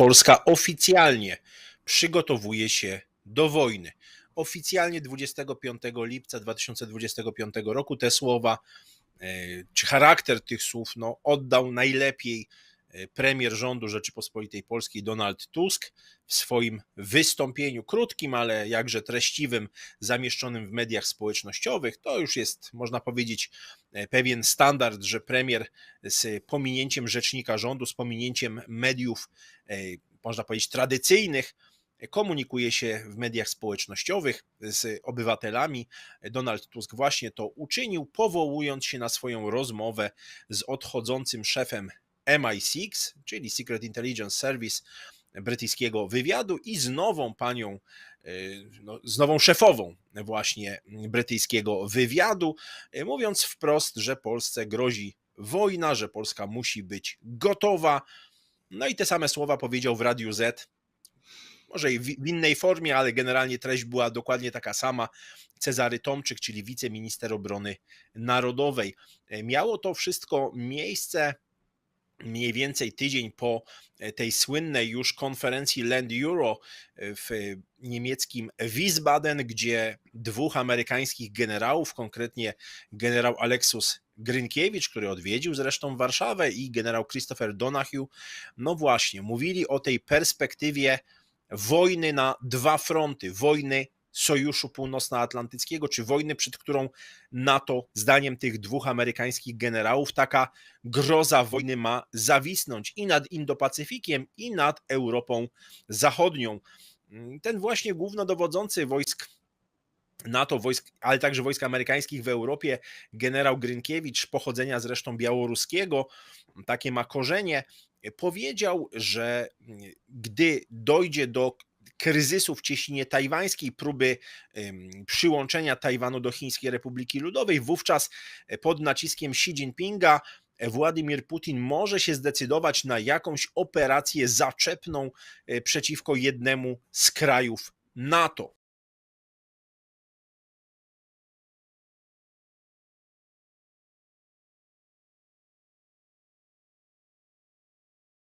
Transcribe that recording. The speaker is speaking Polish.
Polska oficjalnie przygotowuje się do wojny. Oficjalnie 25 lipca 2025 roku te słowa, e, czy charakter tych słów, no, oddał najlepiej premier rządu Rzeczypospolitej Polskiej Donald Tusk w swoim wystąpieniu, krótkim, ale jakże treściwym, zamieszczonym w mediach społecznościowych. To już jest, można powiedzieć, e, pewien standard, że premier z pominięciem rzecznika rządu, z pominięciem mediów, e, można powiedzieć, tradycyjnych, komunikuje się w mediach społecznościowych z obywatelami. Donald Tusk właśnie to uczynił, powołując się na swoją rozmowę z odchodzącym szefem MI6, czyli Secret Intelligence Service brytyjskiego wywiadu i z nową panią, y, no, z nową szefową właśnie brytyjskiego wywiadu, y, mówiąc wprost, że Polsce grozi wojna, że Polska musi być gotowa. No i te same słowa powiedział w Radiu Z, może i w w innej formie, ale generalnie treść była dokładnie taka sama. Cezary Tomczyk, czyli wiceminister obrony narodowej. E, Miało to wszystko miejsce mniej więcej tydzień po e, tej słynnej już konferencji Land Euro e, w niemieckim Wiesbaden, gdzie dwóch amerykańskich generałów, konkretnie generał Aleksus Grynkiewicz, który odwiedził zresztą Warszawę i generał Christopher Donahue, no właśnie, mówili o tej perspektywie wojny na dwa fronty, wojny Sojuszu Północnoatlantyckiego, czy wojny, przed którą NATO, zdaniem tych dwóch amerykańskich generałów, taka groza wojny ma zawisnąć i nad Indo-Pacyfikiem, i nad Europą Zachodnią. Ten właśnie głównodowodzący wojsk NATO, wojsk, ale także wojsk amerykańskich w Europie, generał Grynkiewicz, pochodzenia zresztą białoruskiego, takie ma korzenie, powiedział, że gdy dojdzie do kryzysu w cieśninie tajwańskiej, próby przyłączenia Tajwanu do Chińskiej Republiki Ludowej, wówczas pod naciskiem Xi Jinpinga Władimir Putin może się zdecydować na jakąś operację zaczepną e, przeciwko jednemu z krajów NATO.